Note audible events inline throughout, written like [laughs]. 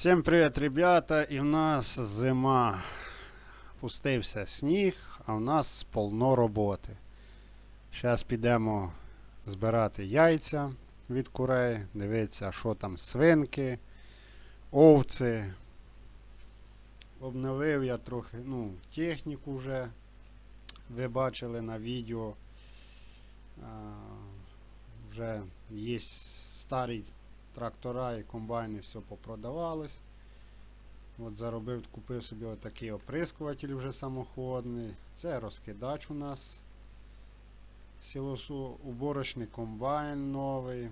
Всім привіт, ребята! І в нас зима. Пустився сніг, а в нас повно роботи. Зараз підемо збирати яйця від курей, дивитися, що там свинки, овці. Обновив я трохи ну, техніку вже. Ви бачили на відео. А, вже є старі трактора і комбайни все попродавалось. От заробив, купив собі отакий оприскуватель вже самоходний. Це розкидач у нас. Сілосу уборочний комбайн новий.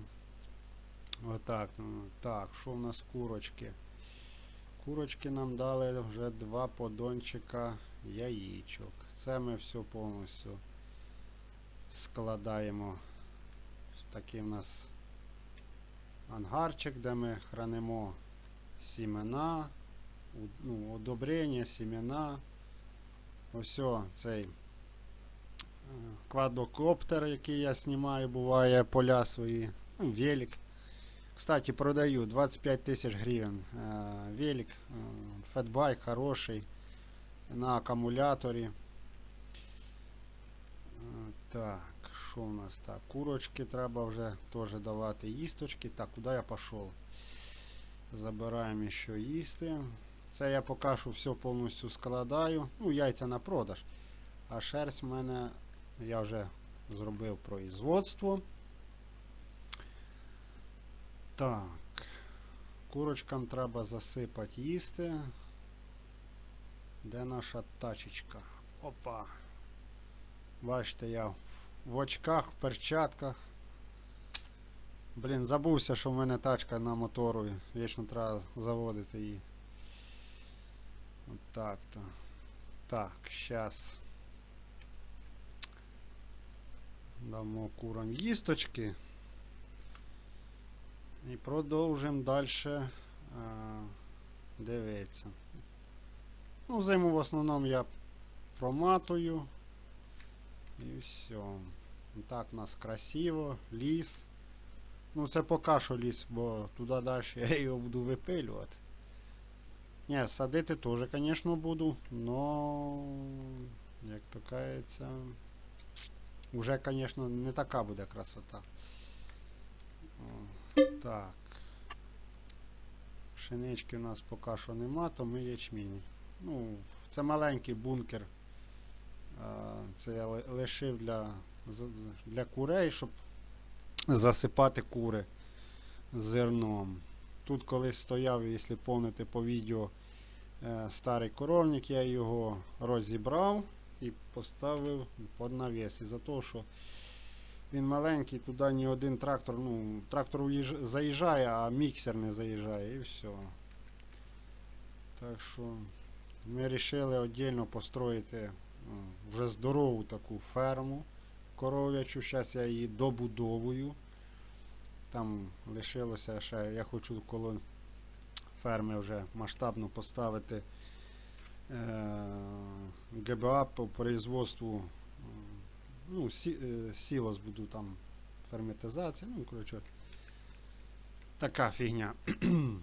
Отак. ну, Так, що в нас курочки? Курочки нам дали вже два подончика яєчок. Це ми все повністю складаємо. Такий в нас ангарчик, де ми хранимо сімена, ну, одобрення, сімена. Ось цей е, квадрокоптер, який я знімаю, буває поля свої. Ну, велик. Кстати, продаю 25 тисяч гривень. Е, велик, е, фетбайк хороший на акумуляторі. Так, що у нас так? Курочки треба вже теж давати їсточки. Так, куди я пішов? Забираємо ще їсти. Це я поки що все повністю складаю. Ну, яйця на продаж. А шерсть в мене я вже зробив производство. Так. Курочкам треба засипати їсти. Де наша тачечка? Опа. Бачите, я в очках, в перчатках. Блін, забувся, що в мене тачка на мотору. Вічно треба заводити її. От так то. Так, щас. Дамо курам їсточки. І продовжимо далі дивитися. Ну, зиму в основному я проматую. І все. Так у нас красиво, ліс. Ну це поки що ліс, бо туди далі [laughs] я його буду випилювати. Ні, садити теж, звісно, буду, но, як то кажеться, вже, звісно, не така буде красота. Так. Пшенички у нас поки що нема, то ми ячмінь. Ну, це маленький бункер. Це я лишив для, для курей, щоб засипати кури зерном. Тут колись стояв, якщо помните по відео, е, старий коровник, я його розібрав і поставив під навіс. Із-за того, що він маленький, туди ні один трактор, ну, трактор заїжджає, а міксер не заїжджає і все. Так що ми вирішили віддільно построїти вже здорову таку ферму коров'ячу. Зараз я її добудовую. Там лишилося ще, я хочу коло ферми вже масштабно поставити е, ГБА по производству. Ну, сі, е, сілос буду там ферметизація. Ну, коротше, така фігня. [clears throat]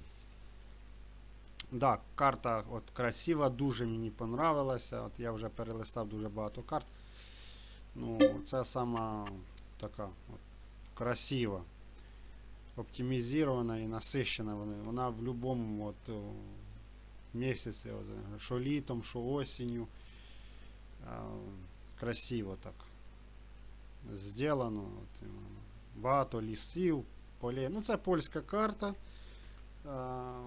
Да, карта от красива, дуже мені понравилася. От я вже перелистав дуже багато карт. Ну, це сама така от, красива, оптимізована і насищена. Вона, вона в будь-якому от, о, місяці, от, е, що літом, що осінню. А, красиво так. Зроблено. От, іменно. багато лісів, полей. Ну, це польська карта. А,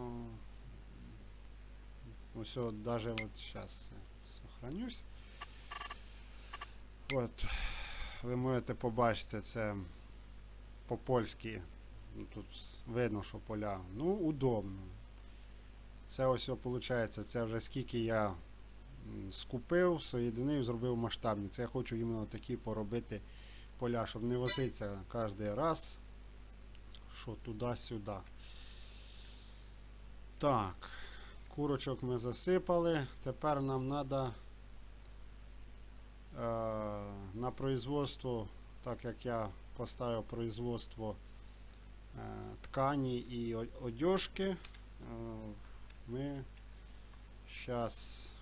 Ось от даже вот сейчас сохранюсь. От, ви можете побачити це по-польськи. Ну, Тут видно, що поля. Ну, удобно. Це ось виходить, це вже скільки я скупив, соєдинив, зробив масштабні. Це я хочу іменно такі поробити поля, щоб не возитися кожен раз, що туди-сюди. Так. Курочок ми засипали. Тепер нам треба на производство, так як я поставив производство е, ткані і одежки, е, ми зараз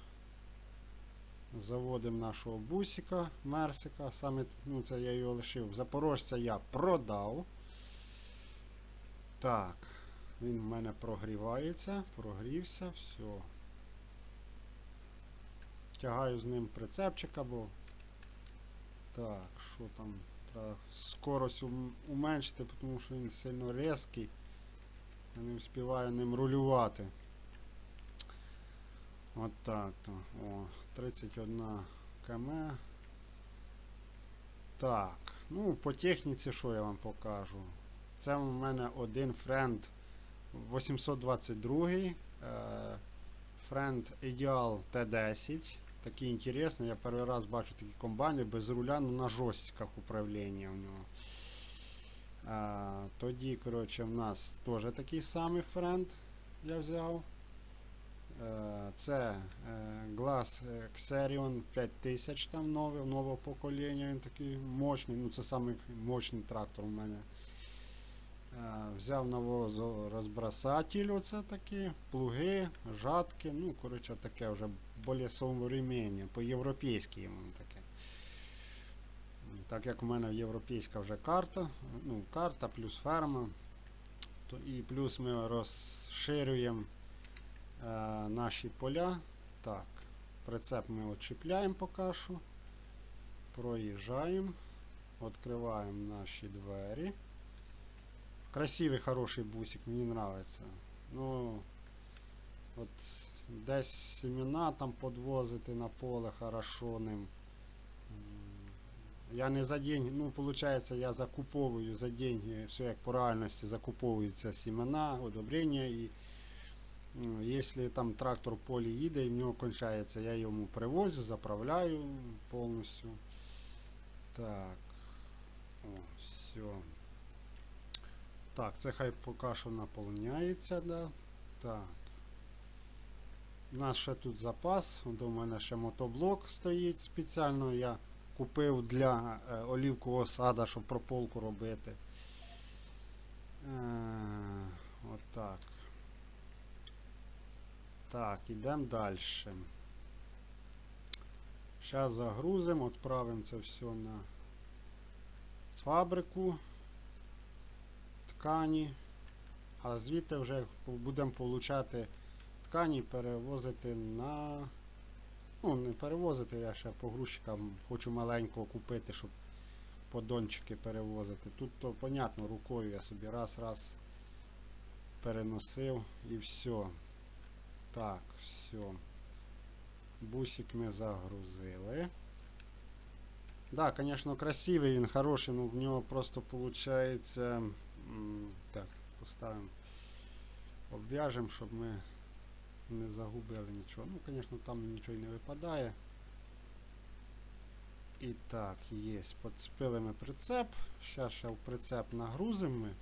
заводимо нашого бусика, Мерсика. Саме ну, це я його лишив. Запорожця я продав. Так, він в мене прогрівається, прогрівся, все. Тягаю з ним прицепчика, бо. Так, що там? Треба скорость уменшити, тому що він сильно різкий. Я не встигаю ним рулювати. От так то. О, 31 км. Так. Ну, по техніці що я вам покажу? Це у мене один френд 822. Е, френд Ideal T10. Такий інтересний. Я перший раз бачу такі комбайни без руля, ну на жорстках управління у нього. А, тоді, коротше, в нас теж такий самий френд я взяв. Е, Це е, Glass Xerion 5000 там нове, нового покоління, він такий мощний, ну це самий мощний трактор у мене. Е, Взяв навозорозбрасатель, оце такі, плуги, жатки, ну, коротше, таке вже більш современне, по-європейськи йому таке. Так як у мене європейська вже карта, ну, карта плюс ферма, то і плюс ми розширюємо е, наші поля. Так, прицеп ми очіпляємо поки що. Проїжджаємо, відкриваємо наші двері. Красивий, хороший бусик, мені нравится. Ну, от десь семена там подвозити на поле хорошо. Я не за деньги, ну, виходить, я закуповую за деньги, все як по реальності закуповуються семена, удобрення і якщо там трактор в полі їде і в нього я йому привозю, заправляю повністю. Так. О, все. Так, це хай поки що наповняється, да. Так. У нас ще тут запас. У мене ще мотоблок стоїть спеціально. Я купив для е, олівкового сада, щоб прополку робити. Е, отак. Так, ідемо далі. Зараз загрузимо, відправимо це все на фабрику ткані, а звідти вже будемо получати ткані, перевозити на. Ну, не перевозити, я ще по грузчикам хочу маленького купити, щоб подончики перевозити. Тут то, понятно, рукою я собі раз-раз переносив і все. Так, все. Бусик ми загрузили. Да, конечно, красивий він хороший, но в нього просто получается. Так, поставимо. Обв'яжемо, щоб ми не загубили нічого. Ну, звісно, там нічого не випадає. І так, є. Подцепили ми прицеп. Зараз ще в прицеп нагрузимо ми.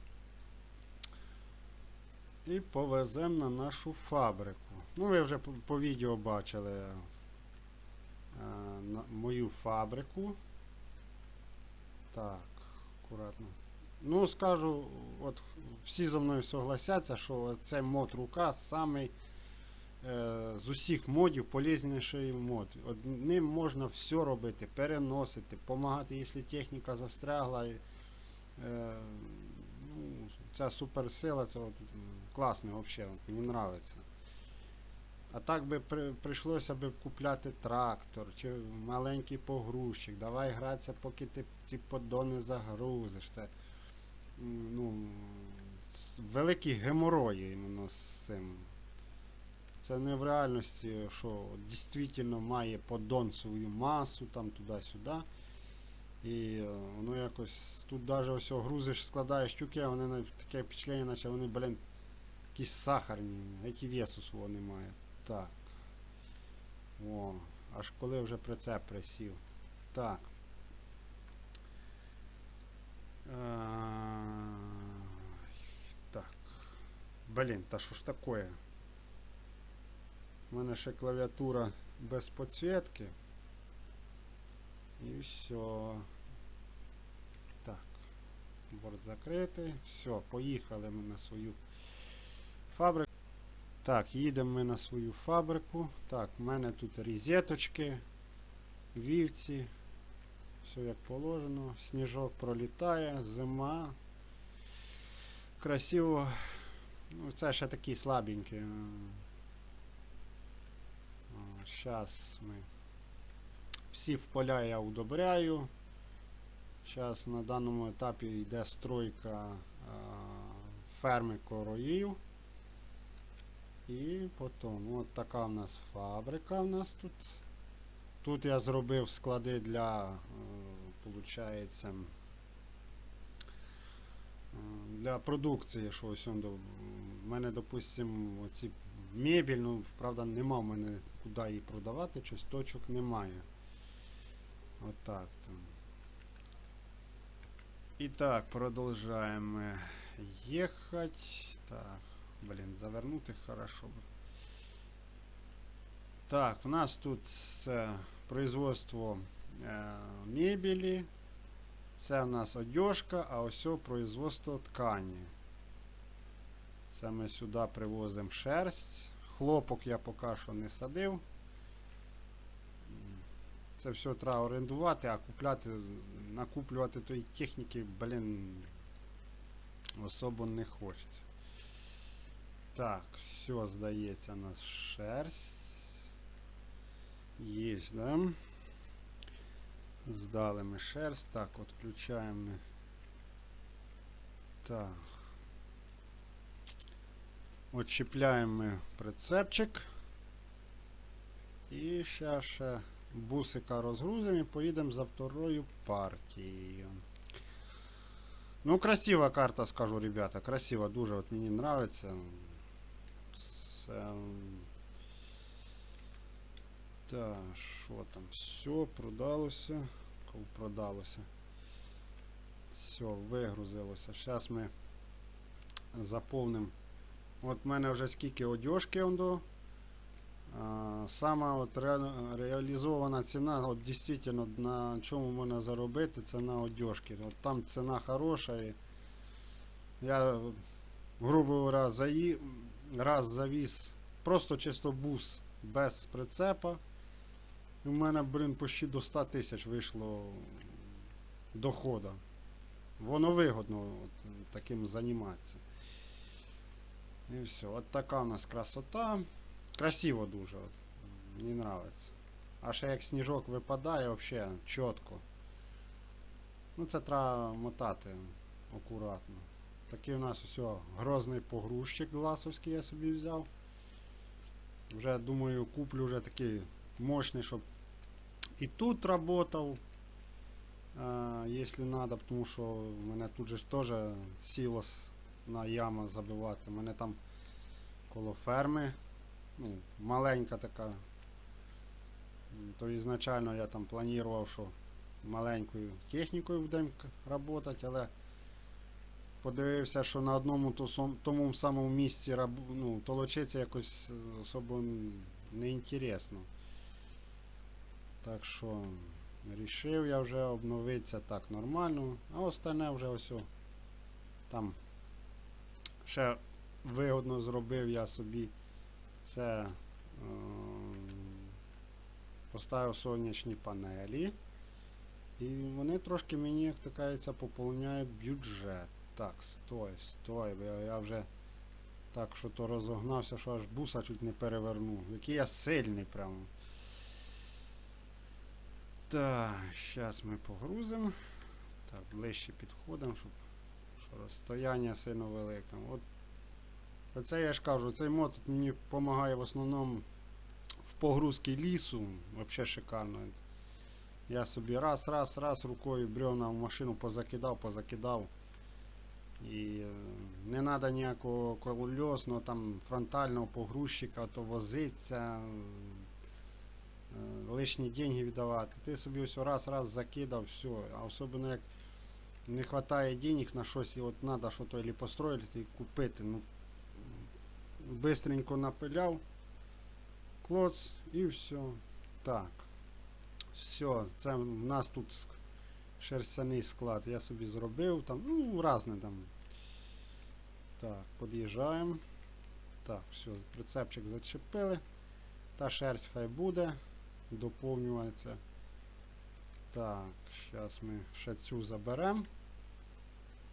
І повеземо на нашу фабрику. Ну, ви вже по, по відео бачили е, на, мою фабрику. Так, акуратно. Ну, скажу, от всі зі мною согласяться, що цей мод рука самий е, з усіх модів полезніший мод. От ним можна все робити, переносити, допомагати, якщо техніка застрягла. Е, ну, ця суперсила, це от, м, класно взагалі, мені подобається. А так би при, прийшлося б купляти трактор чи маленький погрузчик. Давай гратися, поки ти ці подони загрузиш. Це ну, великі геморої іменно з цим. Це не в реальності, що дійсно має поддон свою масу там туди-сюди. І е, воно якось тут навіть ось грузиш, складаєш тюки, а вони таке впечатлення, наче вони, блін, якісь сахарні, які весу свого немає. Так. О, аж коли вже прицеп присів. Так. Так. Блін, та що ж таке? У мене ще клавіатура без підсвітки. І все. Так. Борт закритий. Все, поїхали ми на свою фабрику. Так, їдемо ми на свою фабрику. Так, в мене тут різеточки, вівці. Все як положено. Сніжок пролітає, зима. Красиво. Ну, це ще такі слабенькі. Зараз ми всі в поля я удобряю. Зараз на даному етапі йде стройка а, ферми короїв. І потім от така в нас фабрика в нас тут. Тут я зробив склади для, е, для продукції, що ось он, в мене, допустим, оці мебіль, ну, правда, нема в мене куди її продавати, щось точок немає. Отак там. І так, продовжаємо їхати. Так, блін, завернути хорошо. Так, в нас тут це производство е, мебелі. Це в нас одежка, а ось производство ткані. Це ми сюди привозимо шерсть. Хлопок я поки що не садив. Це все треба орендувати, а купляти, накуплювати тої техніки, блін, особо не хочеться. Так, все, здається, у нас шерсть. Есть, да? Здали ми шерсть. Так, от включаємо. ми. Так. Отчіпляємо прицепчик. І ще ще бусика розгрузимо і поїдемо за второю партією. Ну, красива карта, скажу, ребята. Красива, дуже от мені нравиться. Це... Так, що там? Все, продалося. Продалося. Все, вигрузилося. Зараз ми заповнимо. От в мене вже скільки одежки до. Сама от ре- реалізована ціна, от дійсно на чому можна заробити, це на одежки. От там ціна хороша. І я, грубо говоря, заї... раз завіз просто чисто бус без прицепа. В мене, блін, почти до 100 тисяч вийшло дохода. Воно вигодно от, таким займатися. І все. От така у нас красота. Красиво дуже. От. Мені нравиться. А ще як сніжок випадає, взагалі чітко. Ну це треба мотати акуратно. Такий у нас все, грозний погрузчик гласовський я собі взяв. Вже думаю, куплю вже такий мощний, щоб і тут работав, а, якщо надо, тому що в мене тут же ж теж сілос на яма забивати. У мене там коло ферми, ну, маленька така. То ізначально я там планував, що маленькою технікою будемо працювати, але подивився, що на одному тому самому місці ну, толочиться якось е, особо неінтересно. Так що рішив я вже обновитися так нормально, а остальне вже ось там ще вигодно зробив я собі це е, поставив сонячні панелі. І вони трошки мені, як то кажеться, поповняють бюджет. Так, стой, стой, я вже так що то розогнався, що аж буса чуть не перевернув. Який я сильний прямо. Так, зараз ми погрузимо. Так, ближче підходимо, щоб що розстояння сильно велике. От Оце я ж кажу, цей мотод мені допомагає в основному в погрузці лісу. Взагалі шикарно. Я собі раз, раз, раз рукою бревна в машину позакидав, позакидав. І е, не треба ніякого колесного там фронтального погрузчика, то возиться, лишні деньги віддавати. Ти собі ось раз, раз закидав, все. А особливо як не вистачає денег на щось, і от треба щось або построїти і купити. Ну, бистренько напиляв, клоц і все. Так. Все, це в нас тут шерстяний склад. Я собі зробив там, ну, разне там. Так, під'їжджаємо. Так, все, прицепчик зачепили. Та шерсть хай буде. Доповнюється. Так, зараз ми ще цю заберемо.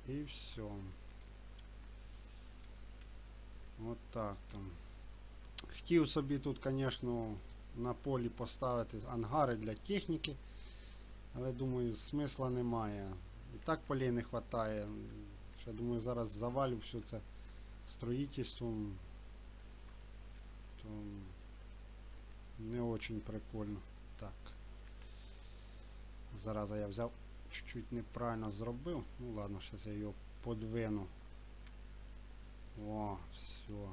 І все. От так там. Хотів собі тут, звісно, на полі поставити ангари для техніки. Але думаю, смисла немає. І так полей не вистачає. Ще думаю, зараз завалю все це строїтельством. То не очень прикольно. Так. Зараза я взяв, чуть-чуть неправильно зробив. Ну ладно, зараз я його подвину. О, все.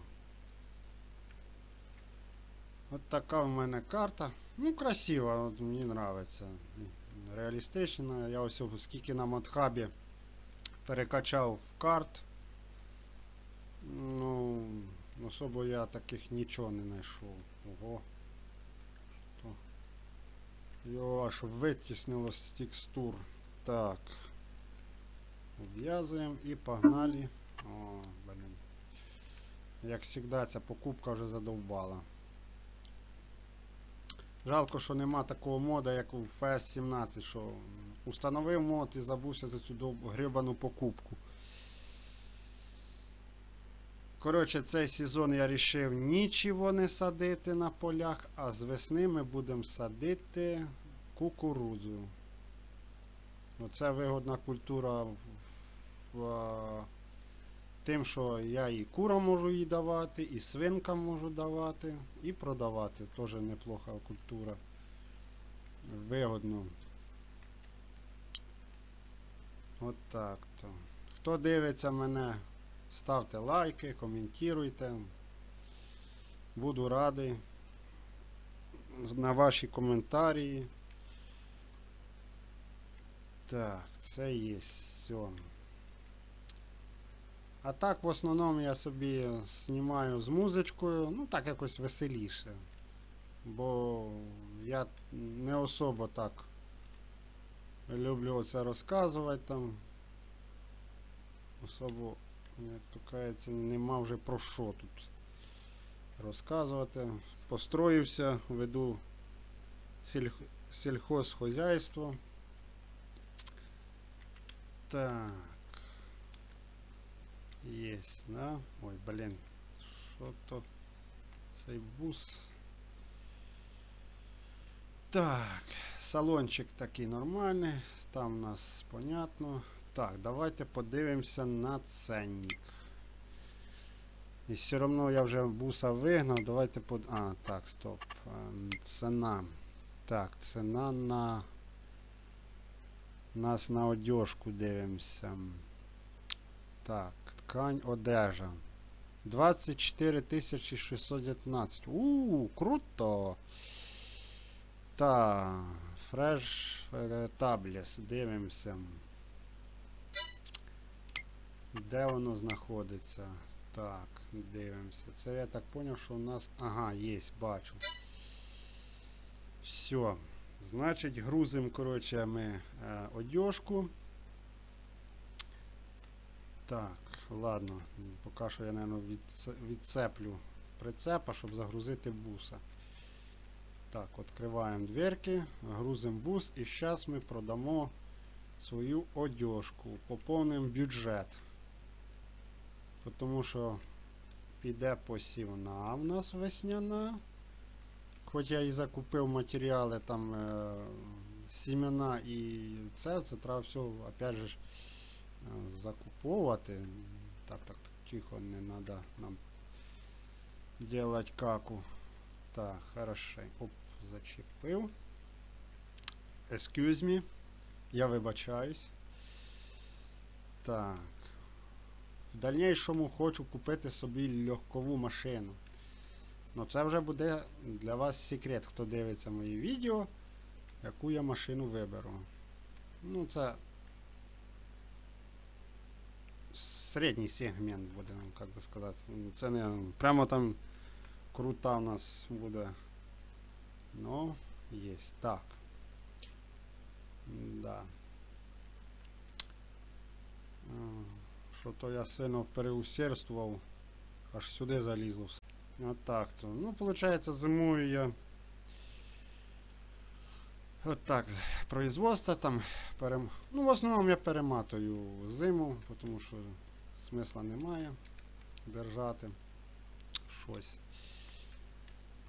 От така в мене карта. Ну, красива, от мені подобається. Реалістична. Я ось скільки на модхабі перекачав в карт. Ну, особо я таких нічого не знайшов. Ого. Його аж витіснило з текстур. Так. Обв'язуємо і погнали. О, блін. Як завжди, ця покупка вже задовбала. Жалко, що нема такого мода, як у FS17, що установив мод і забувся за цю грибану покупку. Коротше, цей сезон я вирішив нічого не садити на полях, а з весни ми будемо садити кукурудзу. Оце вигодна культура в, тим, що я і курам можу її давати, і свинкам можу давати, і продавати. Теж неплоха культура. Вигодно. От так то. Хто дивиться мене, ставте лайки, коментуйте. Буду радий на ваші коментарі. Так, це є все. А так в основному я собі знімаю з музичкою, ну так якось веселіше. Бо я не особо так люблю оце розказувати там. Особо, як то кажеться, нема вже про що тут розказувати. Построївся, веду сіль... сільхозхозяйство. Так. Есть, да? Ой, блин. Що то цей бус. Так, салончик такий нормальний. Там у нас понятно. Так, давайте подивимося на ценник. І все одно я вже буса вигнав. Давайте под... А, так, стоп. Ем, Ціна. Так, ціна на. Нас на одежку дивимося. Так, ткань одежа. 24 619. Ууу, круто. Та, фреш е, таблес. Дивимося. Де воно знаходиться? Так, дивимося. Це я так зрозумів, що у нас. Ага, є, бачу. Все. Значить, грузимо, коротше, ми е, одежку. Так, ладно. Поки що я, мабуть, відцеплю прицепа, щоб загрузити буса. Так, відкриваємо дверки, грузимо бус і зараз ми продамо свою одежку. Поповнимо бюджет. Тому що піде посівна в нас весняна. Хоч я і закупив матеріали, там е, сімена і це, це треба все, опять же, е, закуповувати. Так, так, так, тихо, не треба нам делать каку. Так, хорошо. Оп, зачепив. Excuse me. Я вибачаюсь. Так. В дальнішому хочу купити собі легкову машину. Ну це вже буде для вас секрет, хто дивиться мої відео, яку я машину виберу. Ну це середній сегмент буде, як би сказати. Це не прямо там крута у нас буде. Ну, є. Так. Да. Що то я сильно переусердствував. аж сюди залізло все. От так то. Ну, виходить, зимою я. От так, производство там. Перем... Ну, в основному я перематую зиму, тому що смисла немає держати щось.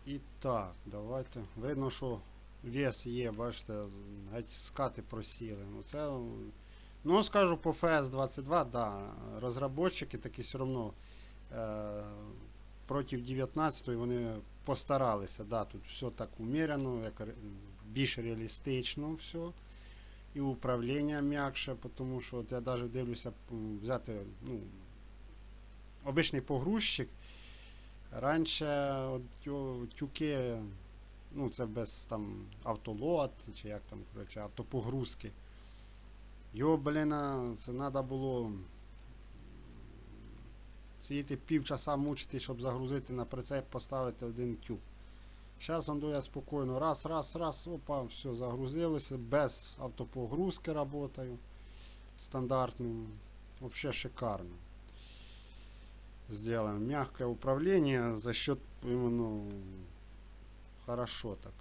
І так, давайте. Видно, що вес є, бачите, геть скати просіли. Ну, це, ну скажу по FS22, да, розробники такі все одно е, проти 19-ї вони постаралися. Да, тут все так уміряно, більш реалістично все. І управління м'якше, тому що от я навіть дивлюся взяти ну, обичний погрузчик. Раніше от тюки, ну це без там автолот, чи як там, коротше, автопогрузки. Його, блін, це треба було сидіти півчаса мучити, щоб загрузити на прицеп, поставити один тюк. Зараз он я спокійно, раз, раз, раз, опа, все, загрузилося, без автопогрузки работаю. Стандартним. Вообще шикарно. Сделаем мягкое управление за счет именно хорошо так.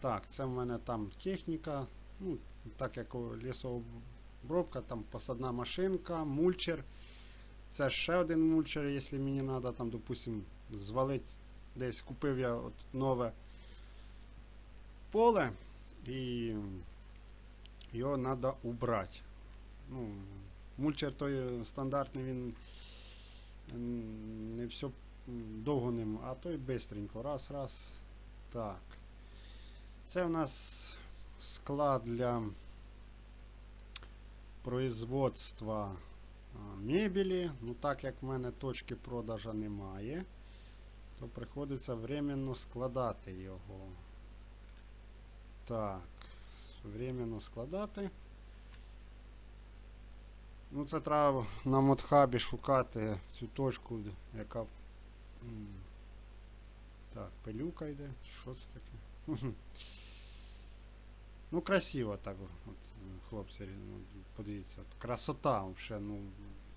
Так, це в мене там техніка. Ну, так як лісообробка, там посадна машинка, мульчер. Це ще один мульчер, якщо мені треба там, допустим, звалити десь купив я от нове поле і його треба убрати. Ну, мульчер той стандартний, він не все довго ним, а той бистренько. Раз, раз. Так. Це в нас склад для производства мебелі. Ну так як в мене точки продажу немає, то приходиться временно складати його. Так, временно складати. Ну, це треба на модхабі шукати цю точку, яка. Так, пилюка йде. Що це таке? [laughs] Ну, красиво так. От, хлопці, ну, подивіться, от, красота взагалі, ну,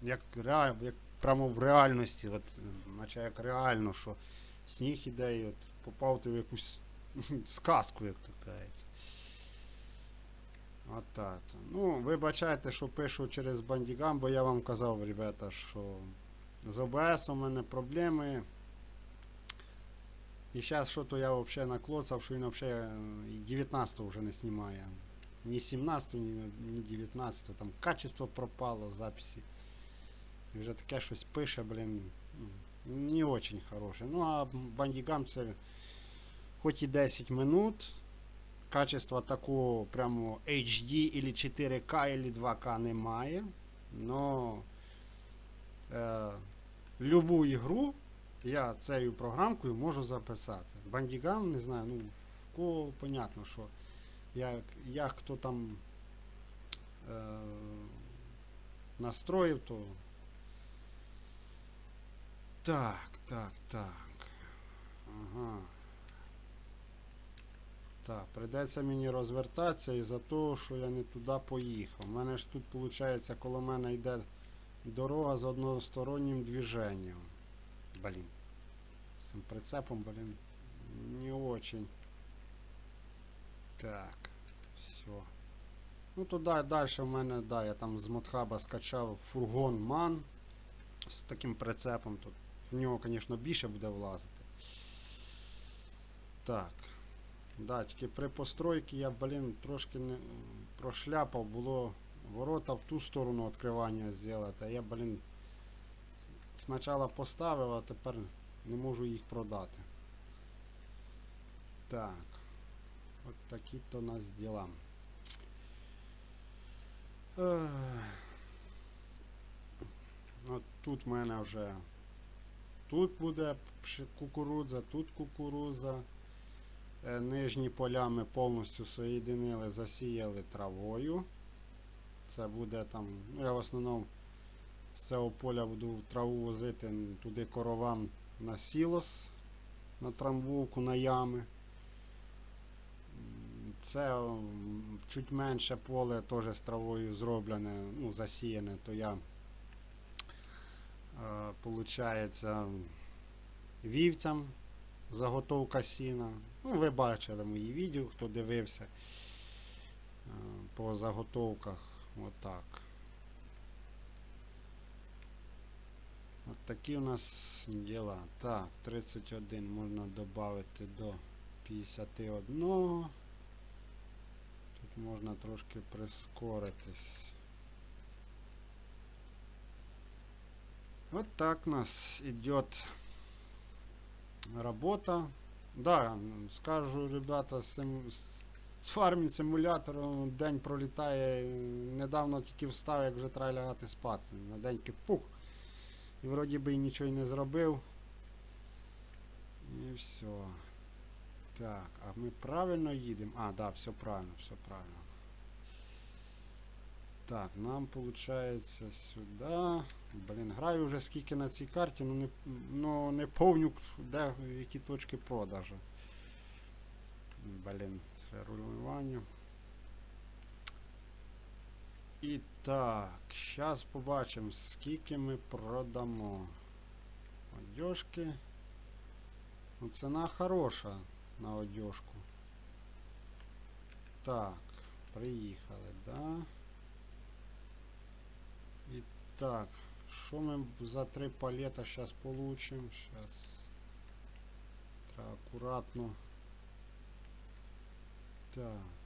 як, реаль, як прямо в реальності, от, наче як реально, що сніг іде і от попав ти в якусь [laughs] сказку, як то кажеться. Отак. Ну, вибачайте, що пишу через бандігам, бо я вам казав, ребята, що з ОБС у мене проблеми. І зараз що то я взагалі наклоцав, що він взагалі 19 вже не знімає. Ні 17, ні, ні 19, там качество пропало записі. І вже таке щось пише, блін. ну, Не очень хороше. Ну а бандігам це хоч і 10 минут. Качества такого прямо HD или 4К или 2К немає. Но е, любу ігру я цією програмкою можу записати. Бандігам, не знаю, ну в кого понятно, що як, як хто там е, настроїв, то. Так, так, так. Ага. Так, прийдеться мені розвертатися із-за того, що я не туди поїхав. У мене ж тут, виходить, коло мене йде дорога з одностороннім движенням. Блін. З цим прицепом, блін, не очень. Так, все. Ну туди далі в мене, да, я там з Мотхаба скачав фургон Ман з таким прицепом. Тут в нього, звісно, більше буде влазити. Так. Да, тільки при постройці я, блін, трошки не прошляпав, було ворота в ту сторону відкривання зробити, а я, блін, спочатку поставив, а тепер не можу їх продати. Так. От такі то у нас діла. От тут в мене вже тут буде кукурудза, тут кукурудза. Е, Нижні поля ми повністю соєдинили, засіяли травою. Це буде там, ну я в основному з цього поля буду траву возити туди коровам на сілос, на трамбовку, на ями. Це чуть менше поле теж з травою зроблене, ну, засіяне, то я е, получається вівцям заготовка сіна. Ну, ви бачили мої відео, хто дивився е, по заготовках. Отак. От такі у нас діла. Так, 31 можна додати до 51. Тут можна трошки прискоритись. Вот так у нас идет работа. Да, скажу, ребята, з, з, фармінг симулятором день пролітає. Недавно тільки встав, як вже треба лягати спати. На деньки пух. І вроді би і нічого й не зробив. І все. Так, а ми правильно їдемо? А, да, все правильно, все правильно. Так, нам виходить сюди. Блін, граю вже скільки на цій карті, ну не, ну не повню, де які точки продажу. Блін, це рулювання. І так, зараз побачимо, скільки ми продамо. Одежки. Ну, ціна хороша на одежку. Так, приїхали, да? І так, що ми за три палета зараз получимо? Зараз. Треба акуратно. Так.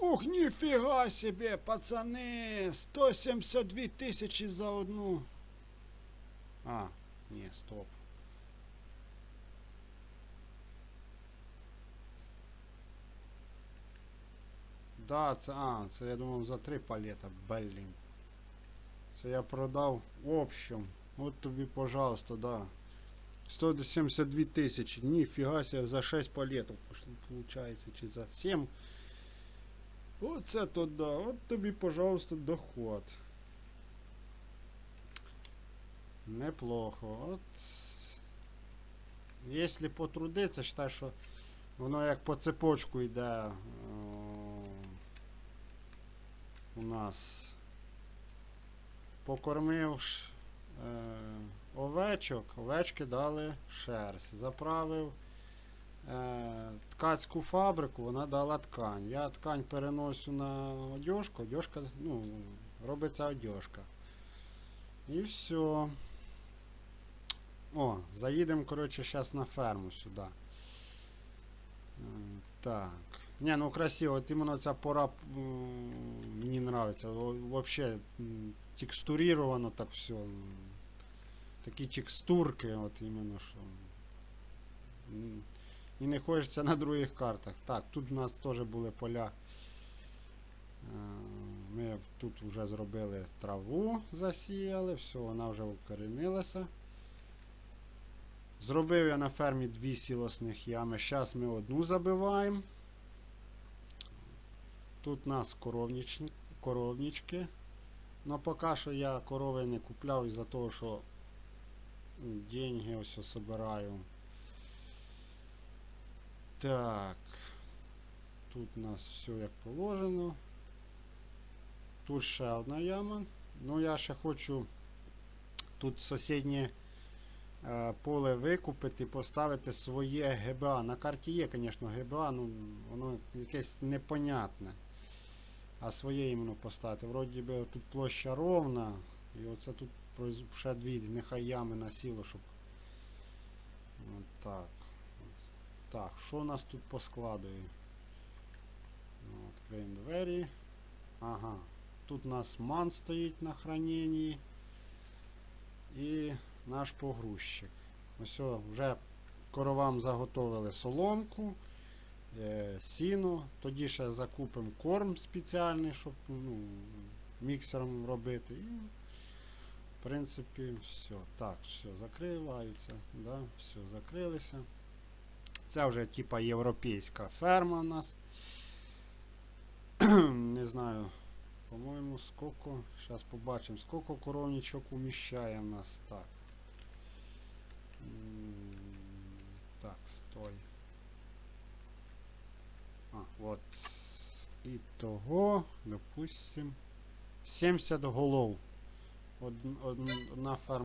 Ух, ніфіга себе, пацани! 172 тисячі за одну. А, ні, стоп. Да, це, а, це я думав за три палета, блін. Це я продав в общем. От тобі, пожалуйста, да. 172 тисячі. Ніфіга себе, за 6 палетів получається, чи за 7. Оце то да. От тобі, пожалуйста, доход. Неплохо. От. Якщо потрудитися, считай, що воно як по цепочку йде. У нас покормив е, овечок, овечки дали шерсть. Заправив е, ткацьку фабрику, вона дала ткань. Я ткань переношу на одежку, одежка, ну, робиться одежка. І все. О, заїдемо, коротше, зараз на ферму сюди. Е, Так. Не, ну красиво, от іменно ця пора мені. Во- Вообще текстурировано так все. Такі текстурки, от іменно що. І не хочеться на других картах. Так, тут у нас теж були поля. Е, Ми тут вже зробили траву, засіяли, все, вона вже укорінилася. Зробив я на фермі дві сілосних ями. Зараз ми одну забиваємо. Тут у нас коровніч... коровнички. Но поки що я корови не купляв із-за того, що деньги ось собираю. Так. Тут у нас все як положено. Тут ще одна яма. Ну я ще хочу тут сусіднє е, поле викупити, поставити своє ГБА. На карті є, звісно, ГБА, ну воно якесь непонятне. А своє іменно поставити. Вроді би тут площа ровна. І оце тут ще дві нехай ями насіло, щоб. От так. Так, що у нас тут по складу? Ну, Відкриємо двері. Ага. Тут у нас ман стоїть на храненні. І наш погрузчик. Ось вже коровам заготовили соломку, е, сіно. Тоді ще закупимо корм спеціальний, щоб ну, міксером робити. І, в принципі, все. Так, все, закриваються. Да? Все, закрилися. Це вже типа європейська ферма у нас. [clears throat] Не знаю. По-моєму, скільки. Зараз побачимо, скільки коровничок уміщає в нас так. Так, стой. А, от. І того, допустим, 70 голов од- од- одна ферма